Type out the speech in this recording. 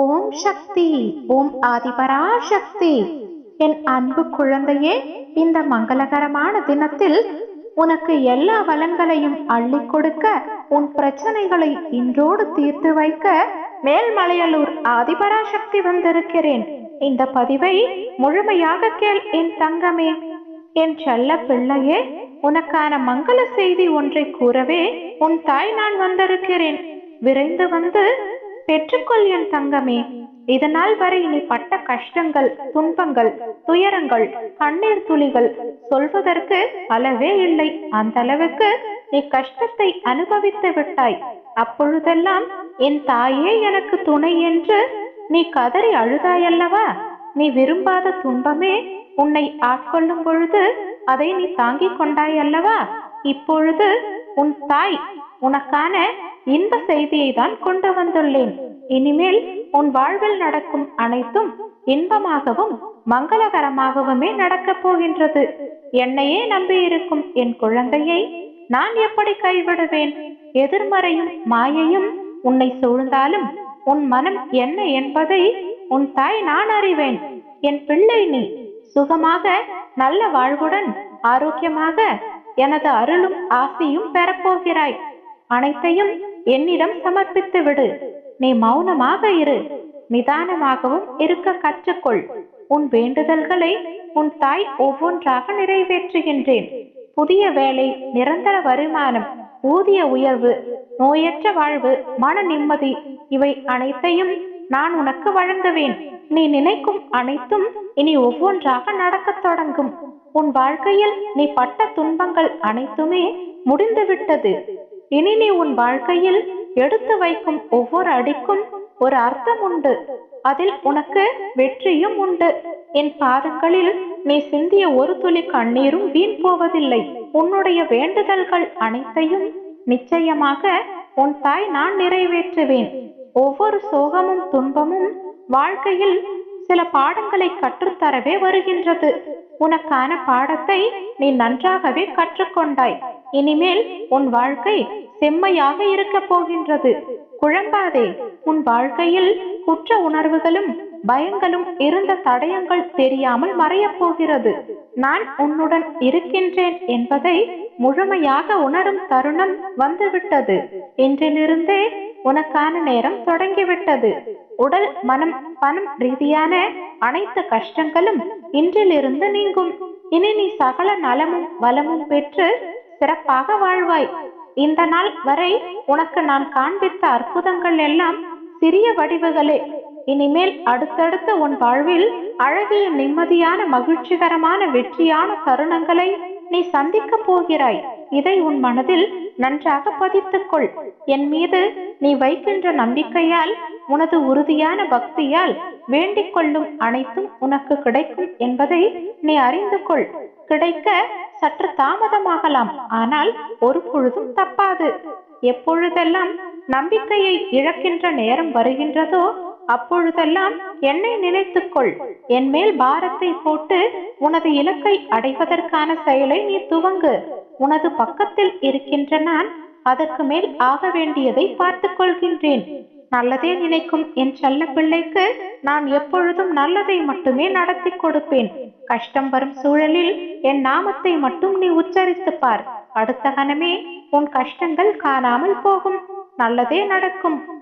ஓம் சக்தி ஓம் ஆதிபராசக்தி. என் அன்பு குழந்தையே இந்த மங்களகரமான தினத்தில் உனக்கு எல்லா வளங்களையும் அள்ளி கொடுக்க உன் பிரச்சனைகளை இன்றோடு தீர்த்து வைக்க மேல்மலையலூர் ஆதிபராசக்தி வந்திருக்கிறேன். இந்த பதிவை முழுமையாக கேள் என் தங்கமே. என் செல்ல பிள்ளையே உனக்கான மங்கள செய்தி ஒன்றை கூறவே உன் தாய் நான் வந்திருக்கிறேன். விரைந்து வந்து பெற்றுக்கொள் என் தங்கமே. இதனால் வரை நீ பட்ட கஷ்டங்கள் துன்பங்கள் துயரங்கள் கண்ணீர் துளிகள் சொல்வதற்கு அளவே இல்லை. அந்த அளவுக்கு நீ கஷ்டத்தை அனுபவித்து விட்டாய். அப்பொழுதெல்லாம் என் தாயே எனக்கு துணை என்று நீ கதறி அழுதாயல்லவா? நீ விரும்பாத துன்பமே உன்னை ஆட்கொள்ளும் பொழுது அதை நீ தாங்கிக் கொண்டாய் அல்லவா இப்பொழுது உன் தாய் உனக்கான இன்ப செய்தியை தான் கொண்டு வந்துள்ளேன். இனிமேல் உன் வாழ்வில் நடக்கும் அனைத்தும் இன்பமாகவும் மங்களகரமாகவுமே நடக்கப் போகின்றது. என்னையே நம்பியிருக்கும் என் குழந்தையை நான் எப்படி கைவிடுவேன்? எதிர்மறையும் மாயையும் உன்னை சூழ்ந்தாலும் உன் மனம் என்ன என்பதை உன் தாய் நான் அறிவேன். என் பிள்ளை நீ சுகமாக நல்ல வாழ்வுடன் ஆரோக்கியமாக எனது அருளும் ஆசையும் பெறப்போகிறாய். அனைத்தையும் என்னிடம் சமர்ப்பித்து விடு நீ மௌனமாக இரு. நிதானமாகவும் இருக்க கற்றுக்கொள். உன் வேண்டுதல்களை உன் தாய் ஒவ்வொன்றாக நிறைவேற்றுகின்றேன். புதிய வேலை நிரந்தர வருமானம் ஊதிய உயர்வு நோயற்ற வாழ்வு மன நிம்மதி இவை அனைத்தையும் நான் உனக்கு வழங்குவேன். நீ நினைக்கும் அனைத்தும் இனி ஒவ்வொன்றாக நடக்கத் தொடங்கும். உன் வாழ்க்கையில் நீ பட்ட துன்பங்கள் அனைத்துமே முடிந்துவிட்டது. இனி நீ உன் வாழ்க்கையில் எடுத்து வைக்கும் ஒவ்வொரு அடிக்கும் ஒரு அர்த்தம் உண்டு. அதில் உனக்கு வெற்றியும் உண்டு. என் பாதங்களில் நீ சிந்திய ஒரு துளி கண்ணீரும் வீண் போவதில்லை. உன்னுடைய வேண்டுதல்கள் அனைத்தையும் நிச்சயமாக உன் தாய் நான் நிறைவேற்றுவேன். ஒவ்வொரு சோகமும் துன்பமும் வாழ்க்கையில் சில பாடங்களை கற்றுத்தரவே வருகின்றது. உனக்கான பாடத்தை நீ நன்றாகவே கற்றுக்கொண்டாய். இனிமேல் உன் வாழ்க்கை செம்மையாக இருக்க போகின்றது. குழம்பாதே உன் வாழ்க்கையில் குற்ற உணர்வுகளும் பயங்களும் இருந்த தடயங்கள் தெரியாமல் மறையப் போகிறது. நான் உன்னுடன் இருக்கின்றேன் என்பதை முழுமையாக உணரும் தருணம் வந்துவிட்டது. இன்றிலிருந்தே உனக்கான நேரம் தொடங்கிவிட்டது. உடல் மனம் பணம் ரீதியான அனைத்து கஷ்டங்களும் இன்றிலிருந்து நீங்கும். இனி நீ சகல நலமும் வளமும் பெற்று சிறப்பாக வாழ்வாய். இந்த நாள் வரை உனக்கு நான் காண்பித்த அற்புதங்கள் எல்லாம் சிறிய வடிவுகளே. இனிமேல் அடுத்தடுத்து உன் வாழ்வில் அழகிய நிம்மதியான மகிழ்ச்சிகரமான வெற்றியான தருணங்களை நீ சந்திக்க போகிறாய். இதை உன் மனதில் நன்றாக பதித்துக்கொள் என் மீது நீ வைக்கின்ற நம்பிக்கையால் உனது உறுதியான பக்தியால் வேண்டிக் கொள்ளும் அனைத்தும் உனக்கு கிடைக்கும் என்பதை நீ அறிந்து கொள். கிடைக்க சற்று தாமதமாகலாம் ஆனால் ஒரு பொழுதும் தப்பாது. எப்பொழுதெல்லாம் நம்பிக்கையை இழக்கின்ற நேரம் வருகின்றதோ அப்பொழுதெல்லாம் என்னை நினைத்துக்கொள் என் மேல் பாரத்தை போட்டு உனது இலக்கை அடைவதற்கான செயலை நீ துவங்கு. உனது பக்கத்தில் இருக்கின்ற நான் அதற்கு மேல் ஆக வேண்டியதை பார்த்துக் கொள்கின்றேன். நல்லதே நினைக்கும் என் செல்ல பிள்ளைக்கு நான் எப்பொழுதும் நல்லதை மட்டுமே நடத்தி கொடுப்பேன். கஷ்டம் வரும் சூழலில் என் நாமத்தை மட்டும் நீ உச்சரித்து பார். அடுத்த கணமே உன் கஷ்டங்கள் காணாமல் போகும். நல்லதே நடக்கும்.